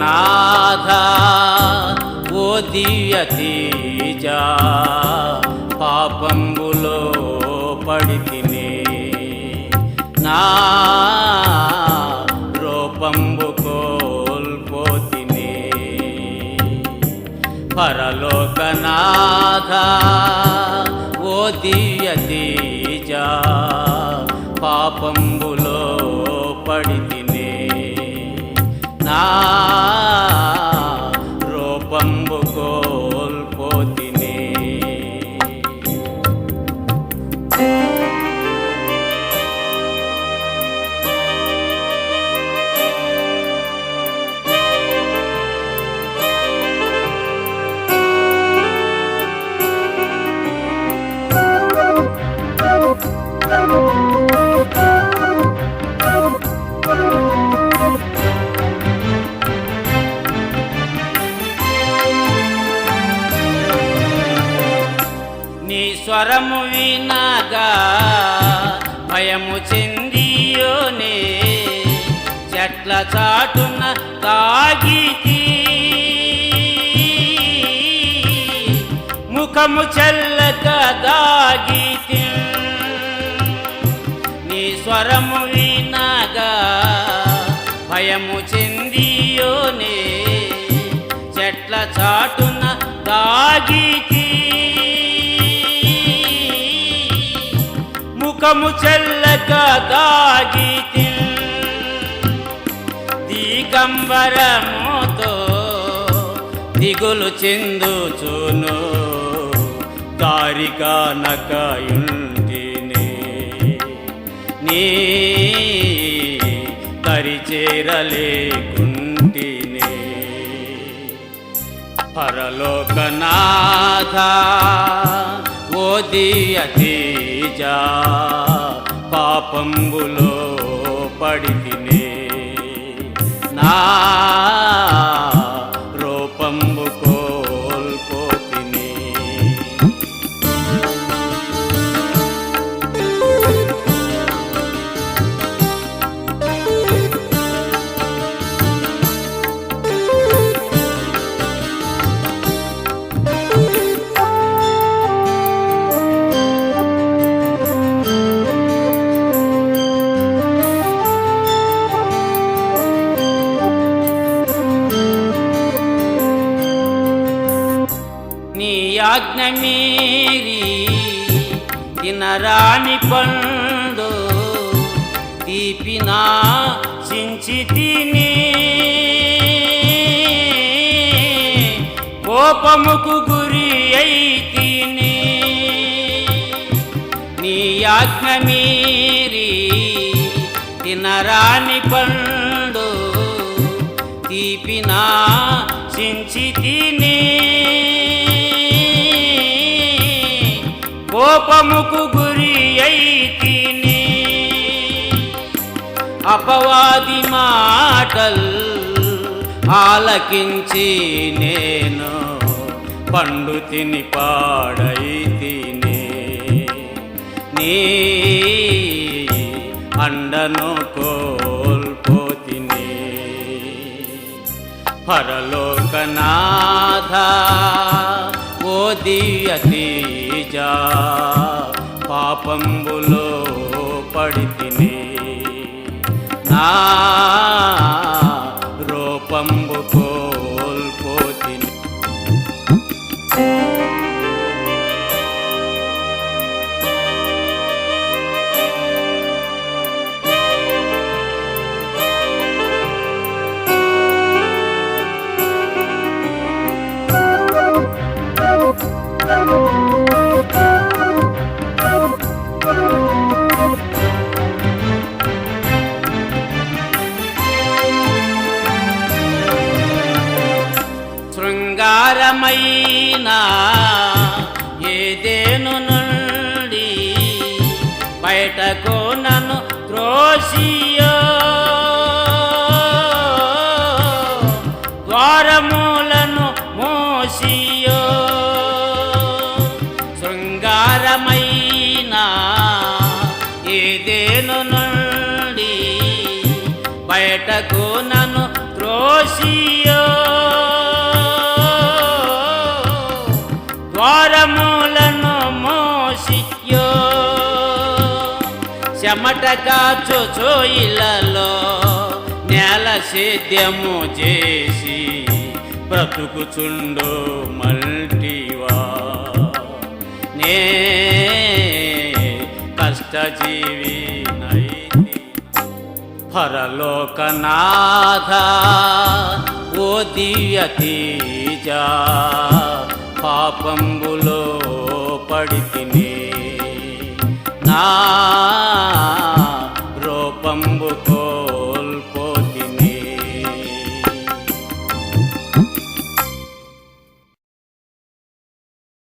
నాథ ఓ దివ్య తేజ పాపంబులో పడితినే నా రూపంబు కోల్పోతినే పరలోకనాథ ఓ దివ్య తేజ పాపంబులో పడితినే నా నీ స్వరము వినగా భయము చెందియోనే చెట్ల చాటున తాగితి. ముఖము చెల్లక దాగితి. స్వరము వినగా భయము చెందియోనే చెట్ల చాటున దాగితి ముఖము చెల్లక దాగితి దిగంబరముతో దిగులు చెందుచును దారిగా నకయుంటిని నీ దరిచేరలేకుంటిని పరలోకనాథ ఓ దియ పాపంబులో పడితినే. నా రూపంబుకు ఆజ్ఞ మీరి తినరాని పండు తీపినా చించి తిని కోపముకు గురి అయితిని నీ ఆజ్ఞ మీరి తినరాని పండు తీపినా చించి కోపముకు గురి అయితిని. అపవాది మాటల్ ఆలకించి నేను పండు తిని పాడైతిని. నీ అండను కోల్పోతిని. పరలోకనాథ ఓ దివ్య తేజ పాపంబులో పడితిని నా శృంగారమైన ఏదేను నుండి బయటకు నన్ను త్రోసియో? ద్వారములను మోసియో? శృంగారమైన ఏదేను నుండి బయటకు నన్ను త్రోసియో? ద్రోషియో ద్వారములను మోసియో. చెమట కాచు నేల సేద్యము చేసి బ్రతుకుచుండు మల్టివా. నే కష్టజీవి పరలోకనాథ ఓ దివ్యతీజా పాపంబులో పడితిని. నా